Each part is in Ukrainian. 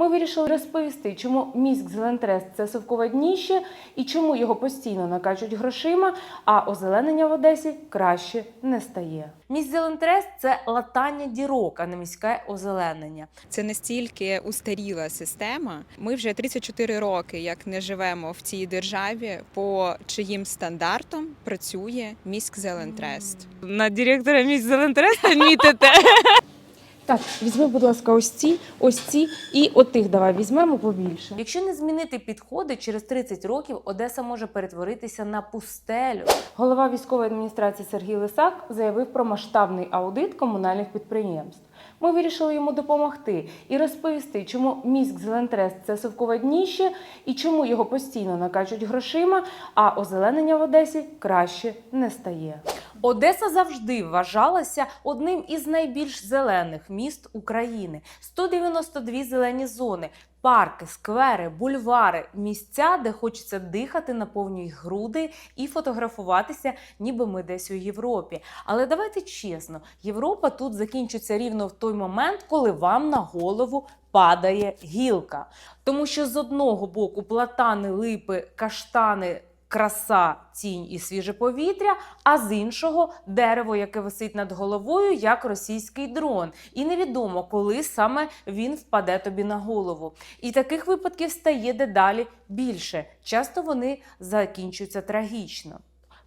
Ми вирішили розповісти, чому міськ Зелентрест це совкове дніще і чому його постійно накачують грошима, а озеленення в Одесі краще не стає. Міськ Зелентрест це латання дірок, а не міське озеленення. Це настільки устаріла система. Ми вже 34 роки, як не живемо в цій державі, по чиїм стандартам працює міськ Зелентрест. На директора міськ Зелентреста мітите. Так, візьми, будь ласка, ось ці, ось ці і отих давай візьмемо побільше. Якщо не змінити підходи, через 30 років Одеса може перетворитися на пустелю. Голова військової адміністрації Сергій Лисак заявив про масштабний аудит комунальних підприємств. Ми вирішили йому допомогти і розповісти, чому міськ Зелентрест це совкове дніще і чому його постійно накачують грошима, а озеленення в Одесі краще не стає. Одеса завжди вважалася одним із найбільш зелених міст України. 192 зелені зони, парки, сквери, бульвари, місця, де хочеться дихати на повні груди і фотографуватися, ніби ми десь у Європі. Але давайте чесно, Європа тут закінчиться рівно в той момент, коли вам на голову падає гілка. Тому що з одного боку платани, липи, каштани. Краса, тінь і свіже повітря, а з іншого дерево, яке висить над головою, як російський дрон. І невідомо, коли саме він впаде тобі на голову. І таких випадків стає дедалі більше. Часто вони закінчуються трагічно.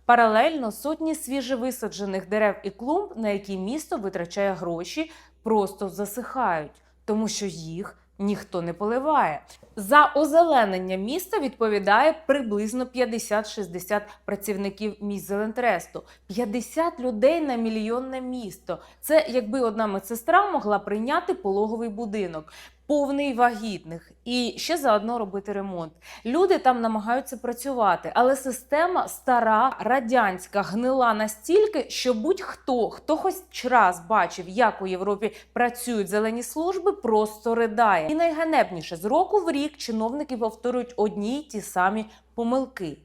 Паралельно сотні свіжевисаджених дерев і клумб, на які місто витрачає гроші, просто засихають, тому що їх ніхто не поливає. За озеленення міста відповідає приблизно 50-60 працівників міст Зелентресту. 50 людей на мільйонне місто. Це якби одна медсестра могла прийняти пологовий будинок. Повний вагітних і ще заодно робити ремонт. Люди там намагаються працювати, але система стара, радянська, гнила настільки, що будь-хто, хто хоч раз бачив, як у Європі працюють зелені служби, просто ридає. І найганебніше з року в рік чиновники повторюють одні й ті самі помилки.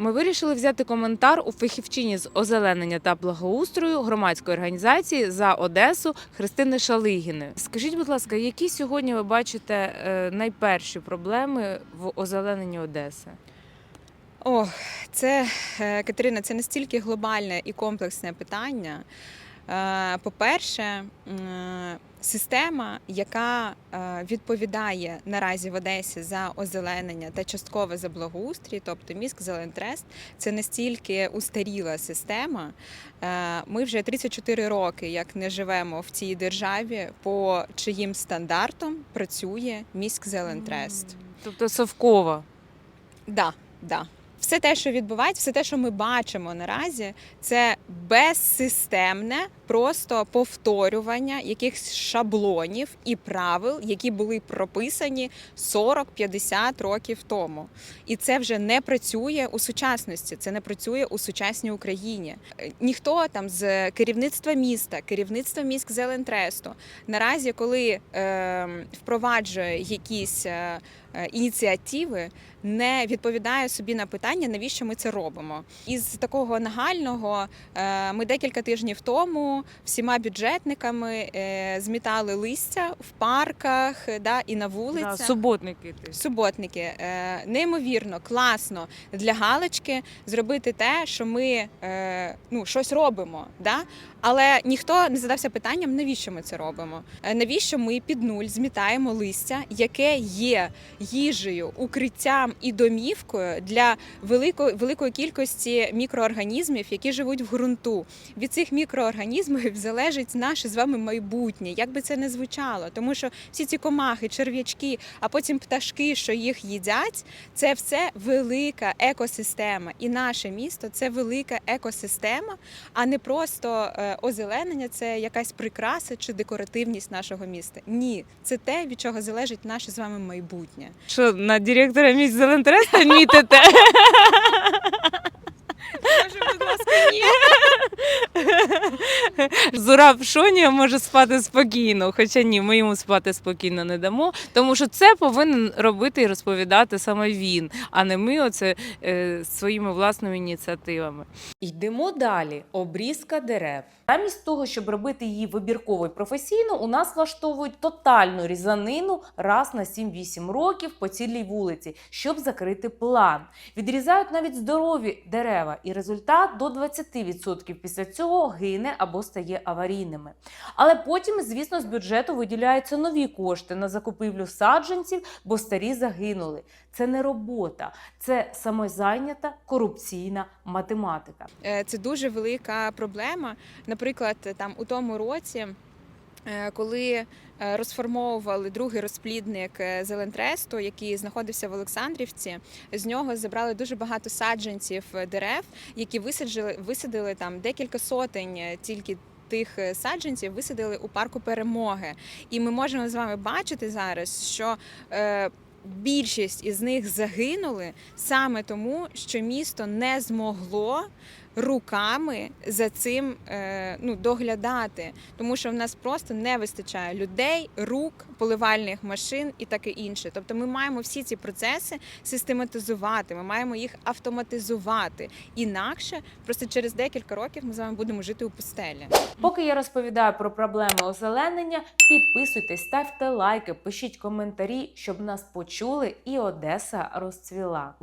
Ми вирішили взяти коментар у фахівчині з озеленення та благоустрою громадської організації за Одесу Христини Шалигіни. Скажіть, будь ласка, які сьогодні ви бачите е, найперші проблеми в озелененні Одеси? О, це е, Катерина, це настільки глобальне і комплексне питання. Е, По-перше, система, яка е, відповідає наразі в Одесі за озеленення та часткове за благоустрій, тобто міськ Зелентрест, це настільки устаріла система. Е, Ми вже 34 роки, як не живемо в цій державі, по чиїм стандартам працює міськ Зелентрест. Тобто совкова. Да, да. Все те, що відбувається, все те, що ми бачимо наразі, це безсистемне просто повторювання якихось шаблонів і правил, які були прописані 40-50 років тому. І це вже не працює у сучасності, це не працює у сучасній Україні. Ніхто там з керівництва міста, керівництва міськ Зелентресту наразі, коли е, впроваджує якісь е, ініціативи, не відповідає собі на питання, навіщо ми це робимо. Із такого нагального е, ми декілька тижнів тому всіма бюджетниками е, змітали листя в парках е, да, і на Да, вулицях. суботники. ти. Суботники, е, неймовірно, класно для галочки зробити те, що ми е, ну, щось робимо. Да? Але ніхто не задався питанням, навіщо ми це робимо? Е, Навіщо ми під нуль змітаємо листя, яке є їжею, укриттям і домівкою для великої великої кількості мікроорганізмів, які живуть в ґрунту. Від цих мікроорганізмів залежить наше з вами майбутнє, як би це не звучало, тому що всі ці комахи, черв'ячки, а потім пташки, що їх їдять, це все велика екосистема. І наше місто це велика екосистема, а не просто е, озеленення, це якась прикраса чи декоративність нашого міста. Ні, це те, від чого залежить наше з вами майбутнє. Що на директора міськ Зелентреста мітите? Скажи, будь ласка, ні. Зураб Шонія може спати спокійно, хоча ні, ми йому спати спокійно не дамо, тому що це повинен робити і розповідати саме він, а не ми оце е, своїми власними ініціативами. Йдемо далі. Обрізка дерев. Замість того, щоб робити її вибірково і професійно, у нас влаштовують тотальну різанину раз на 7-8 років по цілій вулиці, щоб закрити план. Відрізають навіть здорові дерева, і результат до 20% після цього гине або стає аварійними. Але потім, звісно, з бюджету виділяються нові кошти на закупівлю саджанців, бо старі загинули. Це не робота, це самозайнята корупційна математика. Е, Це дуже велика проблема. Наприклад, там у тому році, е, коли розформовували другий розплідник е, Зелентресту, який знаходився в Олександрівці, з нього забрали дуже багато саджанців е, дерев, які висаджили, висадили там декілька сотень е, тільки. Тих е, саджанців висадили у парку перемоги, і ми можемо з вами бачити зараз, що е, більшість із них загинули саме тому, що місто не змогло руками за цим е, ну, доглядати, тому що в нас просто не вистачає людей, рук, поливальних машин і таке інше. Тобто ми маємо всі ці процеси систематизувати, ми маємо їх автоматизувати. Інакше просто через декілька років ми з вами будемо жити у пустелі. Поки я розповідаю про проблеми озеленення, підписуйтесь, ставте лайки, пишіть коментарі, щоб нас почули і Одеса розцвіла.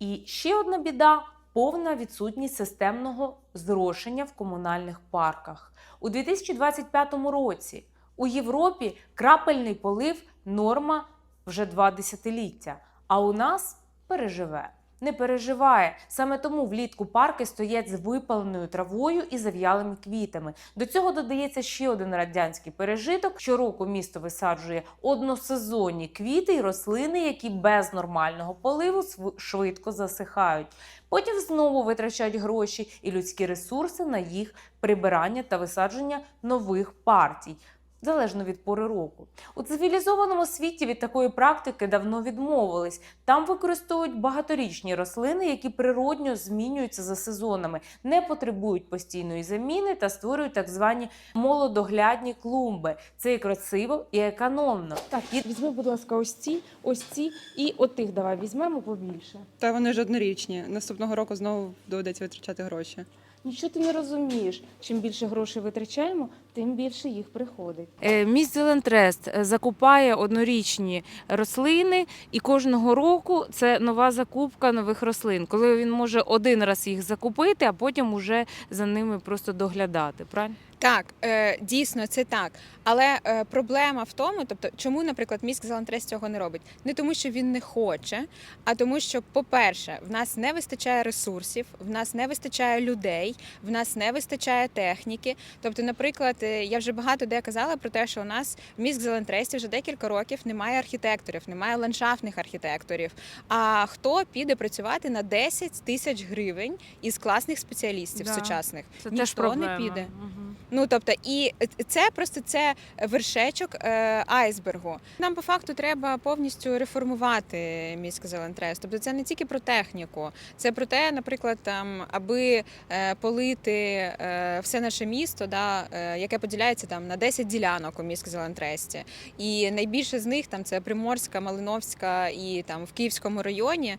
І ще одна біда повна відсутність системного зрошення в комунальних парках. У 2025 році у Європі крапельний полив норма вже два десятиліття, а у нас переживе. Не переживає. Саме тому влітку парки стоять з випаленою травою і зав'ялими квітами. До цього додається ще один радянський пережиток. Щороку місто висаджує односезонні квіти і рослини, які без нормального поливу швидко засихають. Потім знову витрачають гроші і людські ресурси на їх прибирання та висадження нових партій. Залежно від пори року. У цивілізованому світі від такої практики давно відмовились. Там використовують багаторічні рослини, які природньо змінюються за сезонами, не потребують постійної заміни та створюють так звані молодоглядні клумби. Це і красиво, і економно. Так, візьми, будь ласка, ось ці, ось ці і отих давай візьмемо побільше. Та вони ж однорічні. Наступного року знову доведеться витрачати гроші. Нічого ти не розумієш. Чим більше грошей витрачаємо, тим більше їх приходить. Е, Міст Зелентрест е, закупає однорічні рослини, і кожного року це нова закупка нових рослин, коли він може один раз їх закупити, а потім уже за ними просто доглядати. Правильно? Так, е, дійсно, це так. Але е, проблема в тому, тобто, чому, наприклад, міськ Зелантрес цього не робить? Не тому, що він не хоче, а тому, що, по-перше, в нас не вистачає ресурсів, в нас не вистачає людей, в нас не вистачає техніки. Тобто, наприклад, е, я вже багато де казала про те, що у нас в міськ Зелентресті вже декілька років немає архітекторів, немає ландшафтних архітекторів. А хто піде працювати на 10 тисяч гривень із класних спеціалістів Да. сучасних? Це Ніхто теж проблема. не піде. Мгм. Ну тобто, і це просто це вершечок е, айсбергу. Нам по факту треба повністю реформувати міськ Зелентрес. Тобто, це не тільки про техніку, це про те, наприклад, там аби е, полити е, все наше місто, да, яке поділяється там на 10 ділянок у міськ Зелентресті. І найбільше з них там це Приморська, Малиновська і там в Київському районі.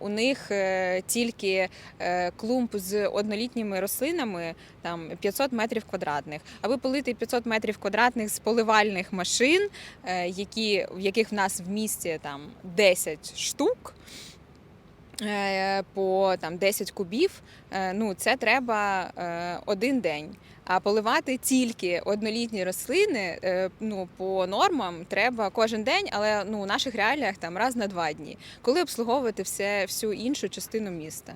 У них тільки клумб з однолітніми рослинами там 500 метрів квадратних. Аби полити 500 метрів квадратних з поливальних машин, е, які, в яких в нас в місті там 10 штук. е, По там 10 кубів, е, ну це треба один день. А поливати тільки однолітні рослини, ну по нормам треба кожен день, але ну у наших реаліях там раз на два дні, коли обслуговувати все всю іншу частину міста.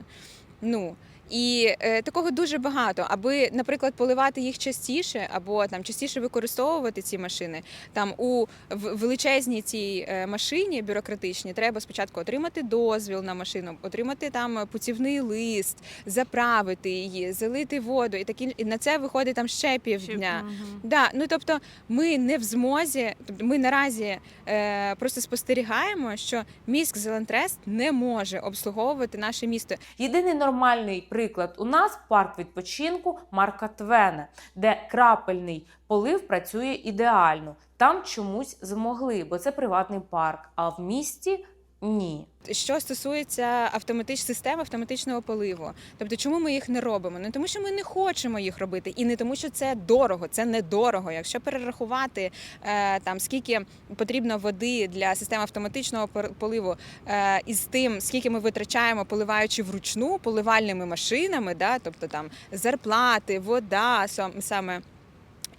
Ну і е, такого дуже багато. Аби, наприклад, поливати їх частіше, або там частіше використовувати ці машини. Там у в- величезній цій е, машині бюрократичній треба спочатку отримати дозвіл на машину, отримати там путівний лист, заправити її, залити воду, і такі і на це виходить там ще півдня. Да, ну тобто ми не в змозі, ми наразі е, просто спостерігаємо, що міськ Зелентрест не може обслуговувати наше місто. Єдиний нормальний Наприклад, у нас парк відпочинку Марка Твене, де крапельний полив працює ідеально. Там чомусь змогли, бо це приватний парк. А в місті ні. Що стосується автоматичних систем автоматичного поливу, тобто, чому ми їх не робимо? Не тому, що ми не хочемо їх робити, і не тому, що це дорого, це недорого. Якщо перерахувати е, там скільки потрібно води для системи автоматичного поливу, е, із тим, скільки ми витрачаємо, поливаючи вручну поливальними машинами, да, тобто там зарплати, вода, сам- саме.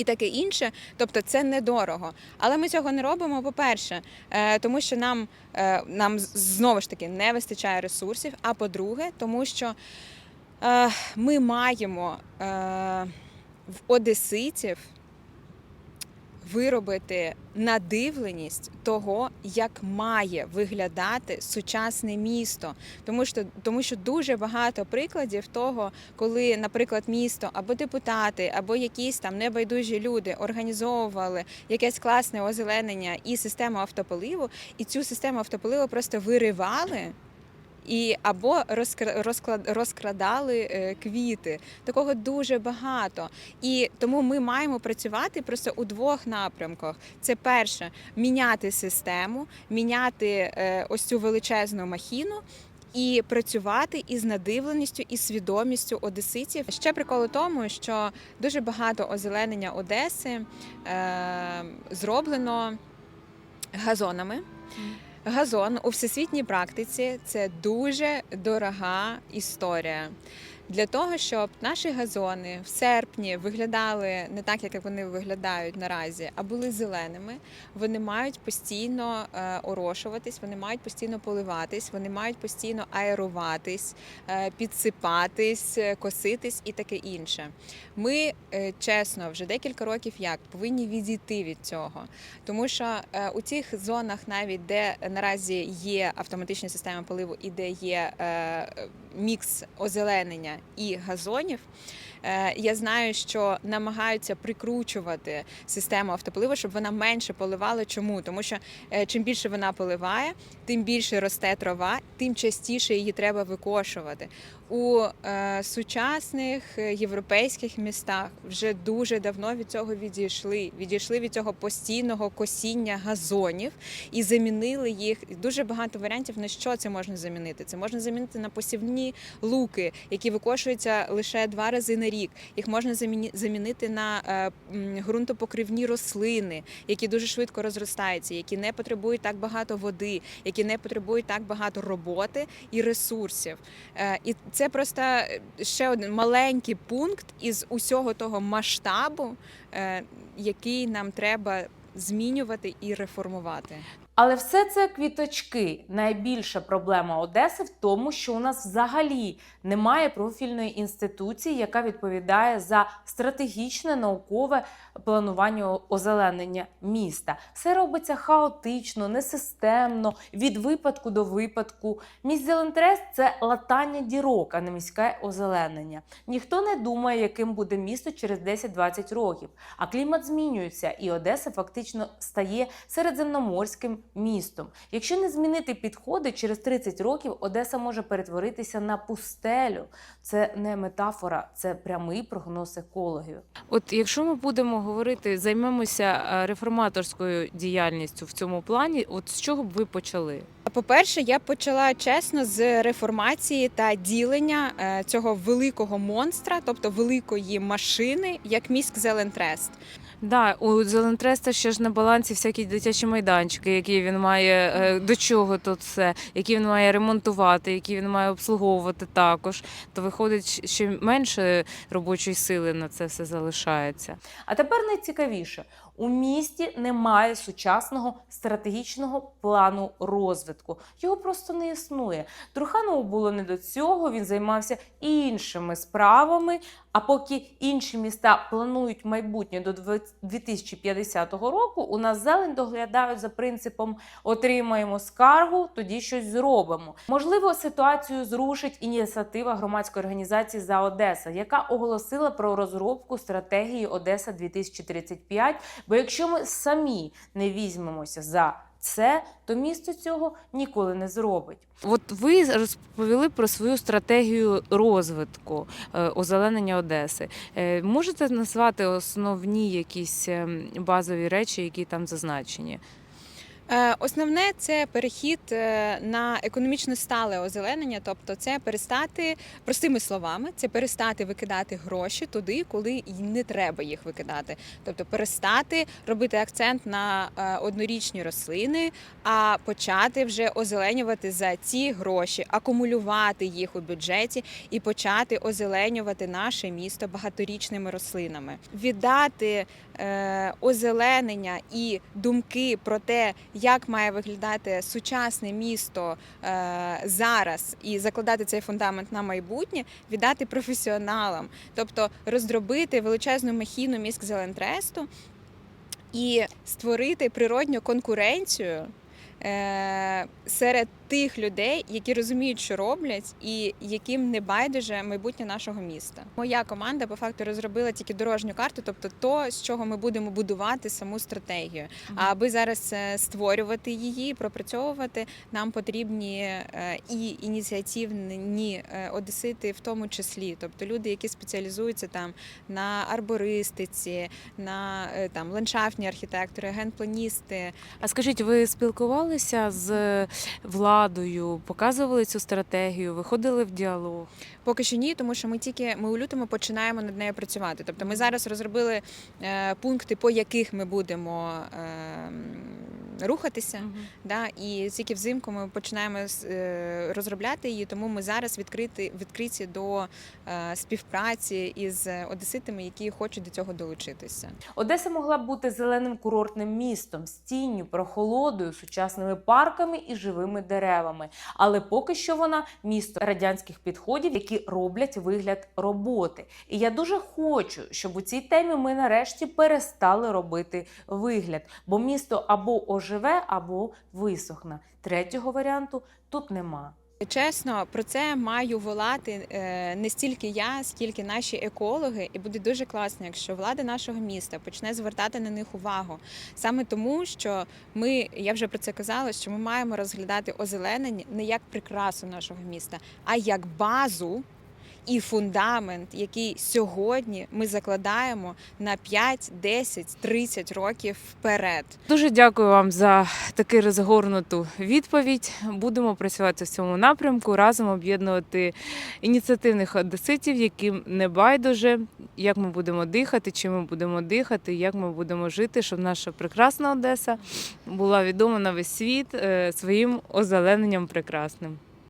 І таке інше, тобто це недорого. Але ми цього не робимо, по-перше, е, тому що нам, е, нам знову ж таки не вистачає ресурсів. А по-друге, тому що е, ми маємо в одеситів виробити надивленість того, як має виглядати сучасне місто. Тому що, тому що дуже багато прикладів того, коли, наприклад, місто або депутати, або якісь там небайдужі люди організовували якесь класне озеленення і систему автополиву, і цю систему автополиву просто виривали. І або розкра- розкрадали е, квіти. Такого дуже багато. І тому ми маємо працювати просто у двох напрямках. Це перше міняти систему, міняти е, ось цю величезну махіну. І працювати із надивленістю і свідомістю одеситів. Ще прикол у тому, що дуже багато озеленення Одеси е, зроблено газонами. Газон у всесвітній практиці це дуже дорога історія. Для того, щоб наші газони в серпні виглядали не так, як вони виглядають наразі, а були зеленими, вони мають постійно е, орошуватись, вони мають постійно поливатись, вони мають постійно аеруватись, е, підсипатись, е, коситись і таке інше. Ми чесно вже декілька років як повинні відійти від цього. Тому що у цих зонах, навіть де наразі є автоматичні системи поливу і де є мікс озеленення і газонів. Е, Я знаю, що намагаються прикручувати систему автополиву, щоб вона менше поливала. Чому? Тому що е, чим більше вона поливає, тим більше росте трава, тим частіше її треба викошувати. У е, сучасних європейських містах вже дуже давно від цього відійшли. Відійшли від цього постійного косіння газонів і замінили їх. Дуже багато варіантів на що це можна замінити. Це можна замінити на посівні луки, які викошуються лише два рази на рік. Їх можна замінити на е, ґрунтопокривні рослини, які дуже швидко розростаються, які не потребують так багато води, які не потребують так багато роботи і ресурсів. Е, І це просто е, ще один маленький пункт із усього того масштабу, який нам треба змінювати і реформувати. Але все це квіточки. Найбільша проблема Одеси в тому, що у нас взагалі немає профільної інституції, яка відповідає за стратегічне наукове планування озеленення міста. Все робиться хаотично, несистемно, від випадку до випадку. Міст Зелентрест – це латання дірок, а не міське озеленення. Ніхто не думає, яким буде місто через 10-20 років. А клімат змінюється, і Одеса фактично стає середземноморським містом. Якщо не змінити підходи, через 30 років Одеса може перетворитися на пустелю. Це не метафора, це прямий прогноз екологів. От якщо ми будемо говорити, займемося е, реформаторською діяльністю в цьому плані, от з чого б ви почали? По-перше, я почала чесно з реформації та ділення е, цього великого монстра, тобто великої машини, як міськ Зелентрест. Да, у Зелентреста ще ж на балансі всякі дитячі майданчики, які він має е, до чого тут все, які він має ремонтувати, які він має обслуговувати також. То виходить, що менше робочої сили на це все залишається. А тепер найцікавіше: у місті немає сучасного стратегічного плану розвитку. Його просто не існує. Труханову було не до цього. Він займався іншими справами. А поки інші міста планують майбутнє до 2050 року, у нас зелень доглядають за принципом отримаємо скаргу, тоді щось зробимо. Можливо, ситуацію зрушить ініціатива громадської організації за Одеса, яка оголосила про розробку стратегії Одеса 2035. Бо якщо ми самі не візьмемося за це, то місто цього ніколи не зробить. От ви розповіли про свою стратегію розвитку е, озеленення Одеси. Е, Можете назвати основні якісь ем, базові речі, які там зазначені? Е, Основне це перехід е, на економічно стале озеленення, тобто це перестати простими словами, це перестати викидати гроші туди, коли й не треба їх викидати. Тобто перестати робити акцент на е, однорічні рослини, а почати вже озеленювати за ці гроші, акумулювати їх у бюджеті і почати озеленювати наше місто багаторічними рослинами, віддати озеленення і думки про те, як має виглядати сучасне місто е, зараз, і закладати цей фундамент на майбутнє, віддати професіоналам, тобто роздробити величезну махіну міськзелентресту і створити природню конкуренцію. е, Серед тих людей, які розуміють, що роблять, і яким не байдуже майбутнє нашого міста. Моя команда по факту розробила тільки дорожню карту, тобто то, з чого ми будемо будувати саму стратегію. А аби зараз е, створювати її, пропрацьовувати, нам потрібні е, і ініціативні е, одесити, в тому числі, тобто люди, які спеціалізуються там на арбористиці, на там ландшафтні архітектори, генпланісти, А скажіть, ви спілкувалися з владою, показували цю стратегію, виходили в діалог? Поки що ні, тому що ми тільки ми у лютому починаємо над нею працювати. Тобто ми зараз розробили е, пункти, по яких ми будемо е, рухатися. Да, і тільки взимку ми починаємо е, розробляти її, тому ми зараз відкриті, відкриті до е, співпраці із одеситами, які хочуть до цього долучитися. Одеса могла б бути зеленим курортним містом з тінню, прохолодою, сучасними парками і живими деревами. Але поки що вона місто радянських підходів, які роблять вигляд роботи. І я дуже хочу, щоб у цій темі ми нарешті перестали робити вигляд, бо місто або оживе, або висохне. Третього варіанту тут нема. Чесно, про це маю волати е, не стільки я, скільки наші екологи, і буде дуже класно, якщо влада нашого міста почне звертати на них увагу. Саме тому, що ми, я вже про це казала, що ми маємо розглядати озеленення не як прикрасу нашого міста, а як базу. І фундамент, який сьогодні ми закладаємо на 5, 10, 30 років вперед. Дуже дякую вам за таку розгорнуту відповідь. Будемо працювати в цьому напрямку, разом об'єднувати ініціативних одеситів, яким не байдуже, як ми будемо дихати, чим ми будемо дихати, як ми будемо жити, щоб наша прекрасна Одеса була відома на весь світ е, своїм озелененням прекрасним.